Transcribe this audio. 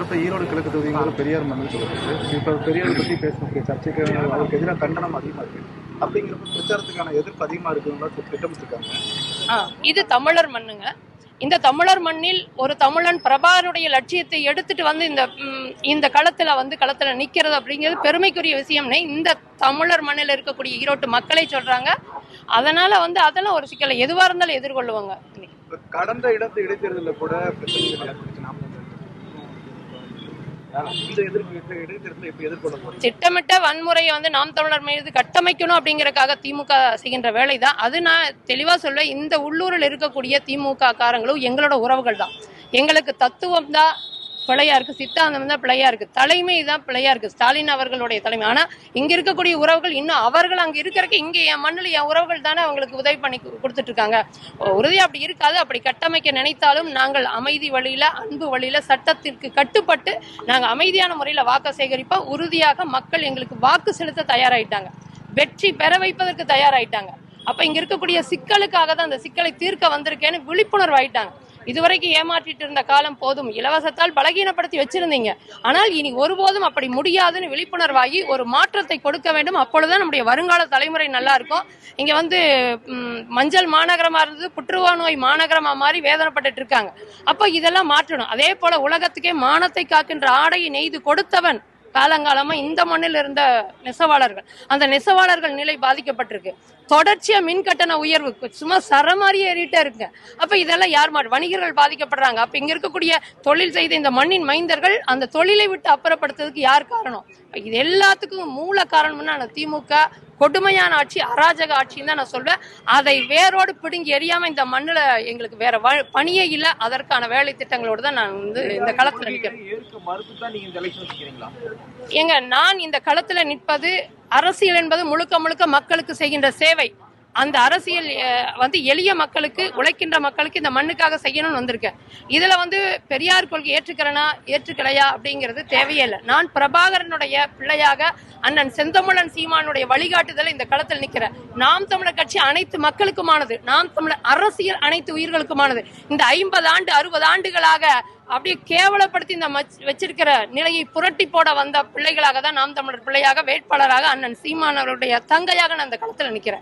தரப்பு ஈரோடு கிழக்கு தொகுதிங்கிறது பெரியார் மண்ணில் சொல்லப்படுது இப்போ பெரியார் பற்றி பேசக்கூடிய சர்ச்சைக்கு அவருக்கு எதிராக கண்டனம் அதிகமாக இருக்கு. அப்படிங்கிறப்ப பிரச்சாரத்துக்கான எதிர்ப்பு அதிகமாக இருக்குங்களா திட்டமிட்டிருக்காங்க. இது தமிழர் மண்ணுங்க. இந்த தமிழர் மண்ணில் ஒரு தமிழன் பிரபாகருடைய லட்சியத்தை எடுத்துட்டு வந்து இந்த இந்த களத்துல வந்து களத்துல நிக்கிறது அப்படிங்கிறது பெருமைக்குரிய விஷயம்னே இந்த தமிழர் மண்ணில் இருக்கக்கூடிய ஈரோட்டு மக்களை சொல்றாங்க. அதனால வந்து அதெல்லாம் ஒரு சிக்கலை எதுவா இருந்தாலும் எதிர்கொள்ளுவாங்க. கடந்த இடத்து இடைத்தேர்தலில் கூட பிரச்சனைகள் ஏற்பட்டுச்சு நாம் இந்த எதிர்ப்பு இடைத்தேர்தலை இப்போ எதிர்கொள்ள போறீங்க திட்டமிட்ட வன்முறையை வந்து நாம் தமிழர் மீது கட்டமைக்கணும் அப்படிங்கறக்காக திமுக செய்கின்ற வேலை தான் அது நான் தெளிவா சொல்வேன் இந்த உள்ளூரில் இருக்கக்கூடிய திமுக காரங்களும் எங்களோட உறவுகள் தான் எங்களுக்கு தத்துவம் தான் பிழையா இருக்கு சித்தாந்தம் தான் பிழையா இருக்கு. தலைமை தான் பிழையா இருக்கு. ஸ்டாலின் அவர்களுடைய தலைமை. ஆனா இங்க இருக்கக்கூடிய உறவுகள் இன்னும் அவர்கள் அங்க இருக்கிறக்கு இங்க என் மண்ணில் என் உறவுகள் தானே அவங்களுக்கு உதவி பண்ணி கொடுத்துட்டு இருக்காங்க உறுதி அப்படி இருக்காது. அப்படி கட்டமைக்க நினைத்தாலும் நாங்கள் அமைதி வழியில அன்பு வழியில சட்டத்திற்கு கட்டுப்பட்டு நாங்க அமைதியான முறையில வாக்கு சேகரிப்போம். உறுதியாக மக்கள் எங்களுக்கு வாக்கு செலுத்த தயாராயிட்டாங்க. வெற்றி பெற வைப்பதற்கு தயாராயிட்டாங்க. அப்ப இங்க இருக்கக்கூடிய சிக்கலுக்காக தான் அந்த சிக்கலை தீர்க்க வந்திருக்கேன்னு விழிப்புணர்வு ஆயிட்டாங்க இதுவரைக்கும் ஏமாற்றிட்டு இருந்த காலம் போதும். இலவசத்தால் பலகீனப்படுத்தி வச்சிருந்தீங்க. ஆனால் இனி ஒருபோதும் அப்படி முடியாதுன்னு விழிப்புணர்வாகி ஒரு மாற்றத்தை கொடுக்க வேண்டும். அப்பொழுதுதான் நம்முடைய வருங்கால தலைமுறை நல்லா இருக்கும். இங்க வந்து மஞ்சள் மாநகரமா இருந்தது புற்றுவா நோய் மாநகரமா மாறி வேதனைப்பட்டுட்டு இருக்காங்க. அப்போ இதெல்லாம் மாற்றணும். அதே போல உலகத்துக்கே மானத்தை காக்கின்ற ஆடையை நெய்து கொடுத்தவன் காலங்காலமா இந்த மண்ணில் இருந்த நெசவாளர்கள் அந்த நெசவாளர்கள் நிலை பாதிக்கப்பட்டிருக்கு. தொடர்ச்சியா மின் கட்டண உயர்வு சும்மா சரமாரி ஏறிட்டே இருக்கு அப்ப இதெல்லாம் யார் மா வணிகர்கள் பாதிக்கப்படுறாங்க. அப்ப இங்க இருக்கக்கூடிய தொழில் செய்த இந்த மண்ணின் மைந்தர்கள் அந்த தொழிலை விட்டு அப்புறப்படுத்துறதுக்கு யார் காரணம்? இது எல்லாத்துக்கும் மூல காரணம்னா அந்த திமுக கொடுமையான ஆட்சி அராஜக ஆட்சின்னு தான் நான் சொல்வேன். அதை வேரோடு பிடுங்கி எரியாம இந்த மண்ணுல எங்களுக்கு வேற பணியே இல்லை. அதற்கான வேலை திட்டங்களோடு தான் நான் வந்து இந்த களத்துல நிற்கிறேன் ஏங்க நான் இந்த களத்துல நிற்பது அரசியல் என்பது முழுக்க முழுக்க மக்களுக்கு செய்கின்ற சேவை. அந்த அரசியல் வந்து எளிய மக்களுக்கு உழைக்கின்ற மக்களுக்கு இந்த மண்ணுக்காக செய்யணும்னு வந்திருக்கேன். இதில் வந்து பெரியார் கொள்கை ஏற்றுக்கிறனா ஏற்றுக்கலையா அப்படிங்கிறது தேவையே இல்லை. நான் பிரபாகரனுடைய பிள்ளையாக அண்ணன் செந்தமிழன் சீமானுடைய வழிகாட்டுதல இந்த களத்தில் நிற்கிறேன். நாம் தமிழர் கட்சி அனைத்து மக்களுக்குமானது. நாம் தமிழர் அரசியல் அனைத்து உயிர்களுக்குமானது. இந்த ஐம்பது ஆண்டு அறுபது ஆண்டுகளாக அப்படியே கேவலப்படுத்தி இந்த மச்- வச்சிருக்கிற நிலையை புரட்டி போட வந்த பிள்ளைகளாக தான் நாம் தமிழர் பிள்ளையாக வேட்பாளராக அண்ணன் சீமானவருடைய தங்கையாக நான் அந்த களத்தில் நிற்கிறேன்.